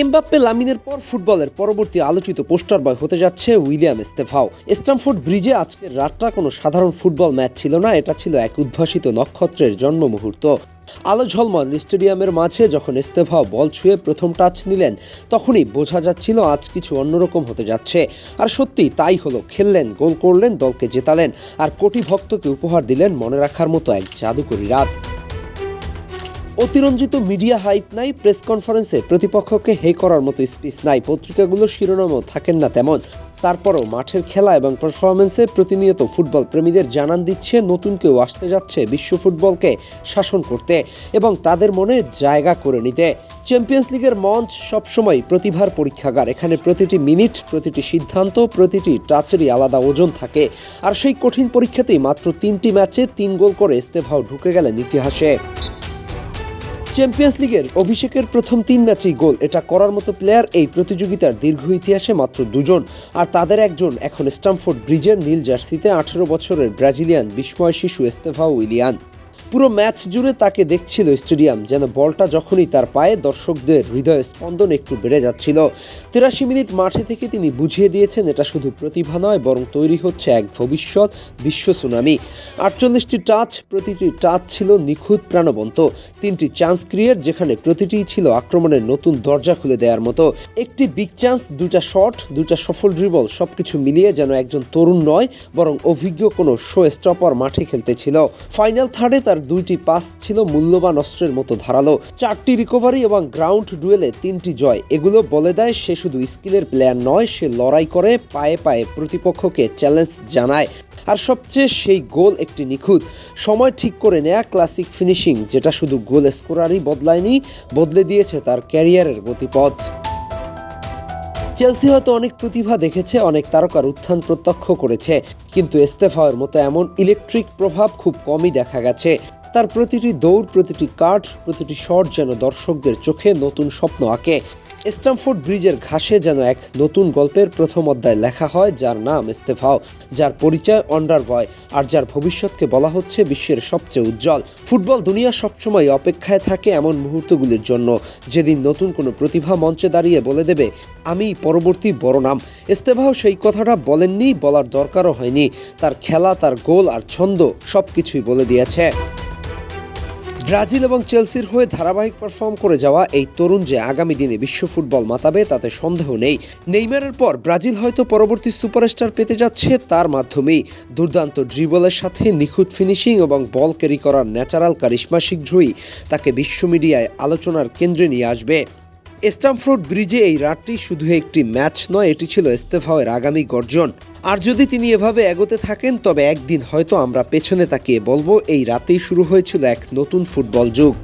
Mbappe লামিনের পর ফুটবলের পরবর্তী আলোচিত পোস্টার বয় হতে যাচ্ছে উইলিয়াম স্টেফাও স্টামফোর্ড ব্রিজে আজকের রাতটা কোনো সাধারণ ফুটবল ম্যাচ ছিল না, এটা ছিল এক উদ্ভাসিত নক্ষত্রের জন্ম মুহূর্ত আলো ঝলমল স্টেডিয়ামের মাঝে যখন ইস্তেফাও বল ছুঁয়ে প্রথম টাচ নিলেন, তখনই বোঝা যাচ্ছিল আজ কিছু অন্যরকম হতে যাচ্ছে। আর সত্যি তাই হলো, খেললেন, গোল করলেন, দলকে জেতালেন, আর কোটি ভক্তকে উপহার দিলেন মনে রাখার মতো এক জাদুকরী রাত। অতিরঞ্জিত মিডিয়া হাইপ নাই, প্রেস কনফারেন্সে প্রতিপক্ষকে হে করার মতো স্পিচ নাই, পত্রিকাগুলোর শিরোনামও থাকেন না তেমন। তারপরও মাঠের খেলা এবং পারফরমেন্সে প্রতিনিয়ত ফুটবল প্রেমীদের জানান দিচ্ছে, নতুন কেউ আসতে যাচ্ছে বিশ্ব ফুটবলকে শাসন করতে এবং তাদের মনে জায়গা করে নিতে। চ্যাম্পিয়ন্স লিগের মঞ্চ সবসময় প্রতিভার পরীক্ষাগার, এখানে প্রতিটি মিনিট প্রতিটি সিদ্ধান্ত, প্রতিটি টাচেরই আলাদা ওজন থাকে। আর সেই কঠিন পরীক্ষাতেই মাত্র তিনটি ম্যাচে তিন গোল করে ইস্তেফাও ঢুকে গেলেন ইতিহাসে। চ্যাম্পিয়ন্স লিগের অভিষেকের প্রথম তিন ম্যাচেই গোল। এটা করার মতো প্লেয়ার এই প্রতিযোগিতার দীর্ঘ ইতিহাসে মাত্র দুজন। আর তাদের একজন এখন স্টামফোর্ড ব্রিজের নীল জার্সিতে আঠেরো বছরের ব্রাজিলিয়ান বিস্ময় শিশু এস্তেফা উইলিয়ান পুরো ম্যাচ জুড়ে তাকে দেখছিল স্টেডিয়াম, যেন বলটা যখনই তার পায়ে দর্শকদের হৃদয় স্পন্দন একটু বেড়ে যাচ্ছিল। তিরাশি মিনিট মাঠে থেকে তিনি বুঝিয়ে দিয়েছেন, এটা শুধু প্রতিভা নয়, বরং তৈরি হচ্ছে এক ভবিষ্যৎ বিশ্ব সুনামি। আটচল্লিশটি টাচ, প্রতিটি টাচ ছিল নিখুঁত প্রাণবন্ত। তিনটি চান্স ক্রিয়েট যেখানে প্রতিটিই ছিল আক্রমণের নতুন দরজা খুলে দেওয়ার মতো। একটি বিগ চান্স দুটা শট দুটা সফল ড্রিবল সবকিছু মিলিয়ে যেন একজন তরুণ নয়, বরং অভিজ্ঞ কোনো শো স্টপার মাঠে খেলতেছিল ফাইনাল থার্ডে তার দুইটি পাস ছিল মূল্যবান অস্ত্রের মতো ধারালো। চারটি রিকভারি এবং গ্রাউন্ড ডুয়েলে তিনটি জয়। এগুলো বলে দেয় সে শুধু স্কিলের প্লেয়ার নয়, সে লড়াই করে, পায়ে পায়ে প্রতিপক্ষকে চ্যালেঞ্জ জানায়। আর সবচেয়ে সেই গোল একটি নিখুঁত। সময় ঠিক করে নেয়া ক্লাসিক ফিনিশিং যেটা শুধু গোল স্কোরারই বদলায়নি, বদলে দিয়েছে তার ক্যারিয়ারের গতিপথ। চেলসি হয়তো অনেক প্রতিভা দেখেছে, অনেক তারকার উত্থান প্রত্যক্ষ করেছে, কিন্তু এস্তেফাওয়ের মতো এমন ইলেকট্রিক প্রভাব খুব কমই দেখা গেছে। তার প্রতিটি দৌড়, প্রতিটি কাঠ, প্রতিটি শট যেন দর্শকদের চোখে নতুন স্বপ্ন আঁকে। স্টামফোর্ড ব্রিজের ঘাসে যেন এক নতুন গল্পের প্রথম অধ্যায় লেখা হয়, যার নাম ইস্তেফাও। যার পরিচয় অন্ডার ভয় আর যার ভবিষ্যৎকে বলা হচ্ছে বিশ্বের সবচেয়ে উজ্জ্বল। ফুটবল দুনিয়া সবসময় অপেক্ষায় থাকে এমন মুহূর্তগুলির জন্য। যেদিন নতুন কোনো প্রতিভা মঞ্চে দাঁড়িয়ে বলে দেবে, আমি পরবর্তী বড় নাম। ইস্তেফাও সেই কথাটা বলেননি, বলার দরকারও হয়নি। তার খেলা, তার গোল, আর ছন্দ সব কিছুই বলে দিয়েছে। ব্রাজিল এবং চেলসির হয়ে ধারাবাহিক পারফর্ম করে যাওয়া এই তরুণ যে আগামী দিনে বিশ্ব ফুটবল মাতাবে, তাতে সন্দেহ নেই। নেইমারের পর ব্রাজিল হয়তো পরবর্তী সুপারস্টার পেতে যাচ্ছে তার মাধ্যমেই। দুর্দান্ত ড্রিবলের সাথে নিখুঁত ফিনিশিং এবং বল ক্যারি করার ন্যাচারাল কারিশমা শীঘ্রই তাকে বিশ্ব মিডিয়ায় আলোচনার কেন্দ্রে নিয়ে আসবে। স্টামফোর্ড ব্রিজে এই রাতটি শুধু একটি ম্যাচ নয়, এটি ছিল ইস্তেফাওয়ের আগামী গর্জন। আর যদি তিনি এভাবে এগোতে থাকেন, তবে একদিন হয়তো আমরা পেছনে তাকিয়ে বলব, এই রাতেই শুরু হয়েছিল এক নতুন ফুটবল যুগ।